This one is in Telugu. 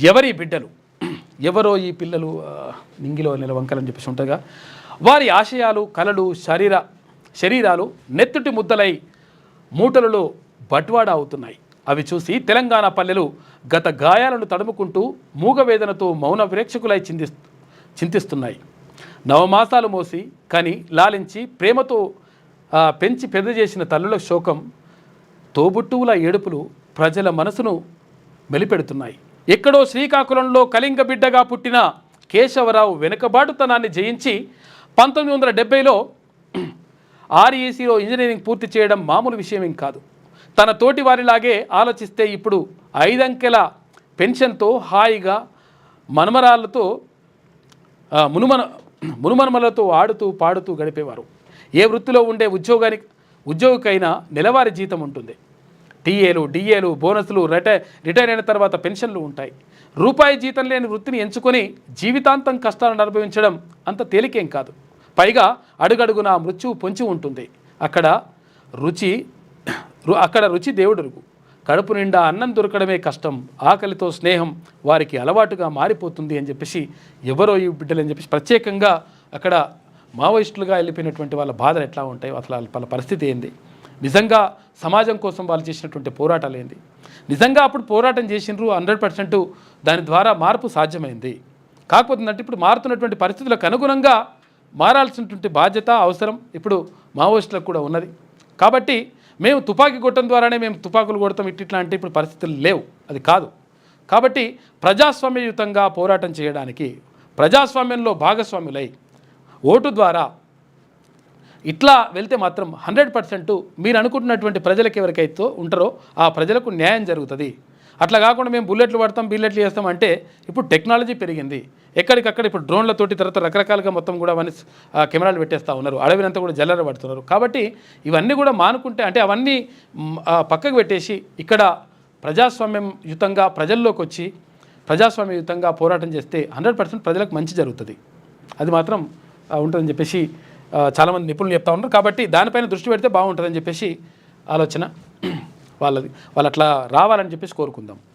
ఎవరి బిడ్డలు? ఎవరో ఈ పిల్లలు నింగిలో నిలవంకలని చెప్పేసి ఉంటగా వారి ఆశయాలు కలలు శరీర శరీరాలు నెత్తుటి ముద్దలై మూటలలో బట్వాడా అవుతున్నాయి. అవి చూసి తెలంగాణ పల్లెలు గత గాయాలను తడుముకుంటూ మూగవేదనతో మౌన ప్రేక్షకులై చింతి చింతిస్తున్నాయి. నవమాసాలు మోసి కని లాలించి ప్రేమతో పెంచి పెద్ద చేసిన తల్లుల శోకం తోబుట్టువుల ఏడుపులు ప్రజల మనసును మెలిపెడుతున్నాయి. ఎక్కడో శ్రీకాకుళంలో కళింగ బిడ్డగా పుట్టిన కేశవరావు వెనుకబాటుతనాన్ని జయించి పంతొమ్మిది వందల డెబ్బైలో ఆర్ఈసీలో ఇంజనీరింగ్ పూర్తి చేయడం మామూలు విషయమేం కాదు. తన తోటి వారిలాగే ఆలోచిస్తే ఇప్పుడు ఐదంకెల పెన్షన్తో హాయిగా మనమరాళ్ళతో మునుమన మునుమనుమలతో ఆడుతూ పాడుతూ గడిపేవారు. ఏ వృత్తిలో ఉండే ఉద్యోగానికి ఉద్యోగికైనా నెలవారీ జీతం ఉంటుంది. టీఏలు డిఏలు బోనస్లు రిటైర్ రిటైర్ అయిన తర్వాత పెన్షన్లు ఉంటాయి. రూపాయి జీతం లేని వృత్తిని ఎంచుకొని జీవితాంతం కష్టాలను అనుభవించడం అంత తేలికేం కాదు. పైగా అడుగడుగున మృత్యువు పొంచి ఉంటుంది. అక్కడ రుచి అక్కడ రుచి దేవుడు కడుపు నిండా అన్నం దొరకడమే కష్టం. ఆకలితో స్నేహం వారికి అలవాటుగా మారిపోతుంది అని చెప్పేసి ఎవరో ఈ బిడ్డలు అని చెప్పేసి ప్రత్యేకంగా అక్కడ మావోయిస్టులుగా వెళ్ళిపోయినటువంటి వాళ్ళ బాధలు ఎట్లా ఉంటాయి అసలు వాళ్ళ- పరిస్థితి ఏంది? నిజంగా సమాజం కోసం వాళ్ళు చేసినటువంటి పోరాటాలు ఏంది? నిజంగా అప్పుడు పోరాటం చేసినారు హండ్రెడ్ పర్సెంట్ దాని ద్వారా మార్పు సాధ్యమైంది. కాకపోతే ఇప్పుడు మారుతున్నటువంటి పరిస్థితులకు అనుగుణంగా మారాల్సినటువంటి బాధ్యత అవసరం ఇప్పుడు మావోయిస్టులకు కూడా ఉన్నది. కాబట్టి మేము తుపాకీ కొట్టడం ద్వారానే మేము తుపాకులు కొడతాం ఇట్లా ఇప్పుడు పరిస్థితులు లేవు. అది కాదు. కాబట్టి ప్రజాస్వామ్యయుతంగా పోరాటం చేయడానికి ప్రజాస్వామ్యంలో భాగస్వాములై ఓటు ద్వారా ఇట్లా వెళ్తే మాత్రం హండ్రెడ్ పర్సెంట్ మీరు అనుకుంటున్నటువంటి ప్రజలకు ఎవరికైతే ఉంటారో ఆ ప్రజలకు న్యాయం జరుగుతుంది. అట్లా కాకుండా మేము బుల్లెట్లు పడతాం బిల్లెట్లు చేస్తాం అంటే ఇప్పుడు టెక్నాలజీ పెరిగింది. ఎక్కడికక్కడ ఇప్పుడు డ్రోన్లతోటి తర్వాత రకరకాలుగా మొత్తం కూడా అవన్నీ కెమెరాలు పెట్టేస్తూ ఉన్నారు. అడవినంతా కూడా జల్లర పడుతున్నారు. కాబట్టి ఇవన్నీ కూడా మానుకుంటే అంటే అవన్నీ పక్కకు పెట్టేసి ఇక్కడ ప్రజాస్వామ్యం యుతంగా ప్రజల్లోకి వచ్చి ప్రజాస్వామ్యయుతంగా పోరాటం చేస్తే హండ్రెడ్ పర్సెంట్ ప్రజలకు మంచి జరుగుతుంది. అది మాత్రం ఉంటుందని చెప్పేసి చాలామంది నిపుణులు చెప్తా ఉన్నారు. కాబట్టి దానిపైన దృష్టి పెడితే బాగుంటుందని చెప్పేసి ఆలోచన వాళ్ళది. వాళ్ళు అట్లా రావాలని చెప్పేసి కోరుకుందాం.